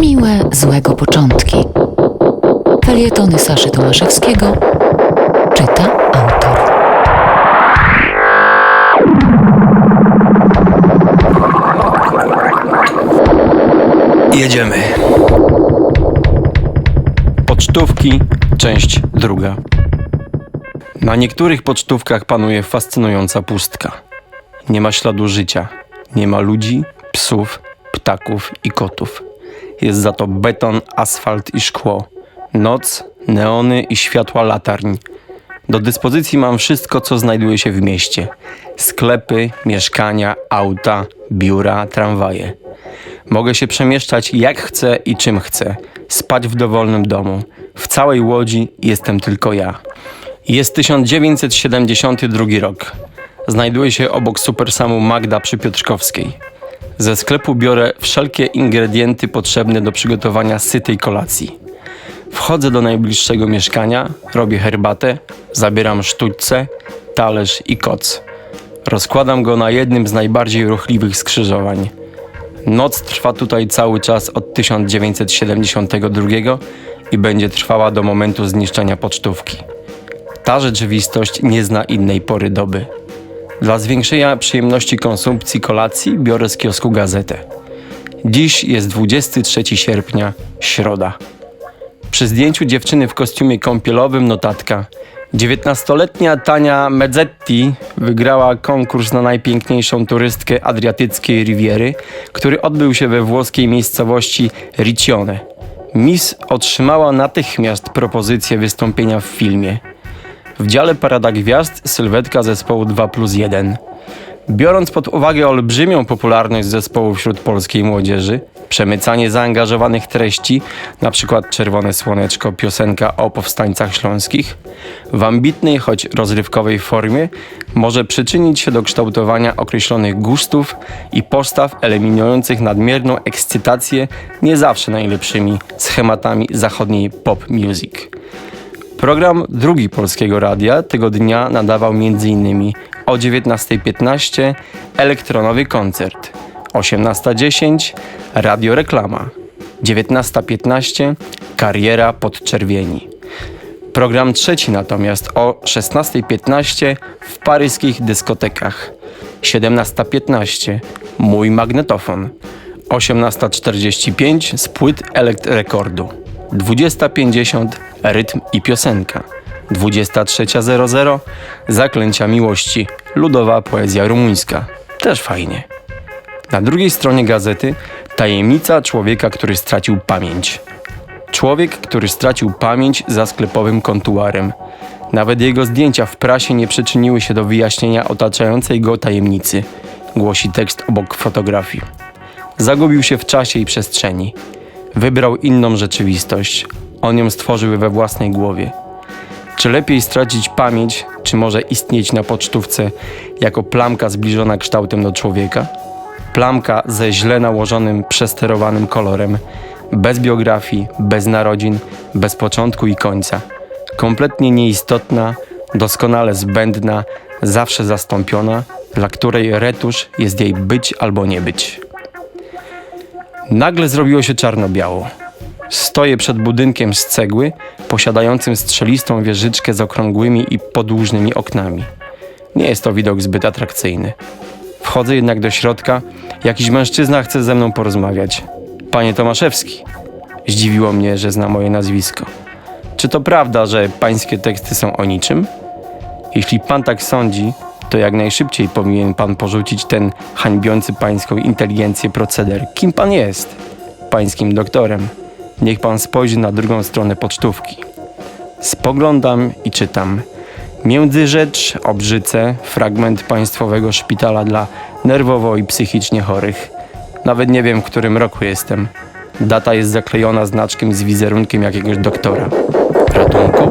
Miłe złego początki. Felietony Saszy Tomaszewskiego czyta autor. Jedziemy. Pocztówki, część druga. Na niektórych pocztówkach panuje fascynująca pustka. Nie ma śladu życia, nie ma ludzi, psów, ptaków i kotów. Jest za to beton, asfalt i szkło, noc, neony i światła latarń. Do dyspozycji mam wszystko, co znajduje się w mieście: sklepy, mieszkania, auta, biura, tramwaje. Mogę się przemieszczać jak chcę i czym chcę. Spać w dowolnym domu. W całej łodzi jestem tylko ja. Jest 1972 rok. Znajduję się obok Supersamu Magda przy Piotrkowskiej. Ze sklepu biorę wszelkie ingredienty potrzebne do przygotowania sytej kolacji. Wchodzę do najbliższego mieszkania, robię herbatę, zabieram sztućce, talerz i koc. Rozkładam go na jednym z najbardziej ruchliwych skrzyżowań. Noc trwa tutaj cały czas od 1972 i będzie trwała do momentu zniszczenia pocztówki. Ta rzeczywistość nie zna innej pory doby. Dla zwiększenia przyjemności konsumpcji kolacji biorę z kiosku gazetę. Dziś jest 23 sierpnia, środa. Przy zdjęciu dziewczyny w kostiumie kąpielowym notatka. 19-letnia Tania Mezzetti wygrała konkurs na najpiękniejszą turystkę adriatyckiej Riviery, który odbył się we włoskiej miejscowości Riccione. Miss otrzymała natychmiast propozycję wystąpienia w filmie. W dziale Parada Gwiazd sylwetka zespołu 2 plus 1. Biorąc pod uwagę olbrzymią popularność zespołu wśród polskiej młodzieży, przemycanie zaangażowanych treści, np. Czerwone Słoneczko, piosenka o powstańcach śląskich, w ambitnej, choć rozrywkowej formie może przyczynić się do kształtowania określonych gustów i postaw eliminujących nadmierną ekscytację nie zawsze najlepszymi schematami zachodniej pop music. Program drugi Polskiego Radia tego dnia nadawał m.in. o 19.15 elektronowy koncert, 18.10 radioreklama, 19.15 kariera podczerwieni. Program trzeci natomiast o 16.15 w paryskich dyskotekach, 17.15 mój magnetofon, 18.45 z płyt elekt rekordu. 20.50 rytm i piosenka. 23.00 zaklęcia miłości, ludowa poezja rumuńska. Też fajnie. Na drugiej stronie gazety tajemnica człowieka, który stracił pamięć. Człowiek, który stracił pamięć za sklepowym kontuarem. Nawet jego zdjęcia w prasie nie przyczyniły się do wyjaśnienia otaczającej go tajemnicy, głosi tekst obok fotografii. Zagubił się w czasie i przestrzeni. Wybrał inną rzeczywistość. On ją stworzył we własnej głowie. Czy lepiej stracić pamięć, czy może istnieć na pocztówce jako plamka zbliżona kształtem do człowieka? Plamka ze źle nałożonym, przesterowanym kolorem, bez biografii, bez narodzin, bez początku i końca. Kompletnie nieistotna, doskonale zbędna, zawsze zastąpiona, dla której retusz jest jej być albo nie być. Nagle zrobiło się czarno-biało. Stoję przed budynkiem z cegły, posiadającym strzelistą wieżyczkę z okrągłymi i podłużnymi oknami. Nie jest to widok zbyt atrakcyjny. Wchodzę jednak do środka. Jakiś mężczyzna chce ze mną porozmawiać. Panie Tomaszewski. Zdziwiło mnie, że zna moje nazwisko. Czy to prawda, że pańskie teksty są o niczym? Jeśli pan tak sądzi, to jak najszybciej powinien pan porzucić ten hańbiący pańską inteligencję proceder. Kim pan jest? Pańskim doktorem. Niech pan spojrzy na drugą stronę pocztówki. Spoglądam i czytam. Międzyrzecz, Obrzyce, fragment Państwowego Szpitala dla nerwowo i psychicznie chorych. Nawet nie wiem, w którym roku jestem. Data jest zaklejona znaczkiem z wizerunkiem jakiegoś doktora. Ratunku?